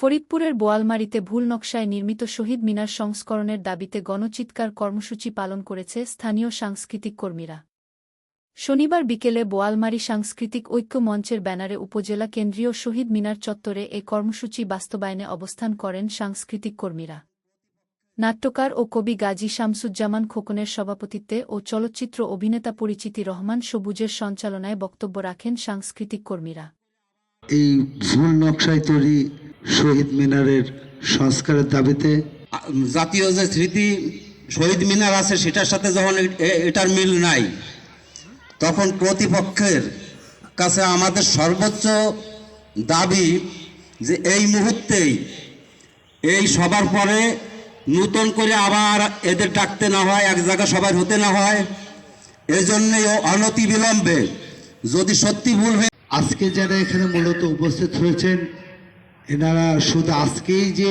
ফরিদপুরের বোয়ালমারীতে ভুল নকশায় নির্মিত শহীদ মিনার সংস্করণের দাবিতে গণচিৎকার কর্মসূচি পালন করেছে স্থানীয় সাংস্কৃতিক কর্মীরা। শনিবার বিকেলে বোয়ালমারী সাংস্কৃতিক ঐক্য মঞ্চের ব্যানারে উপজেলা কেন্দ্রীয় শহীদ মিনার চত্বরে এ কর্মসূচি বাস্তবায়নে অবস্থান করেন সাংস্কৃতিক কর্মীরা। নাট্যকার ও কবি গাজী শামসুজ্জামান খোকনের সভাপতিত্বে ও চলচ্চিত্র অভিনেতা পরিচিতি রহমান সবুজের সঞ্চালনায় বক্তব্য রাখেন সাংস্কৃতিক কর্মীরা। এই ভুল নকশায় তৈরি শহীদ মিনারের সংস্কারের দাবিতে জাতীয় যে স্মৃতি শহীদ মিনার আছে সেটার সাথে যখন এটার মিল নাই তখন প্রতিপক্ষের কাছে আমাদের সর্বোচ্চ দাবি যে এই মুহূর্তেই এই সবার পরে নূতন করে আবার এদের ডাকতে না হয় এক জায়গায় সবার হতে না হয় এই জন্যই অনতি বিলম্বে যদি সত্যি ভুল হয়ে আজকে যারা এখানে মূলত উপস্থিত হয়েছেন এনারা শুধু আজকেই যে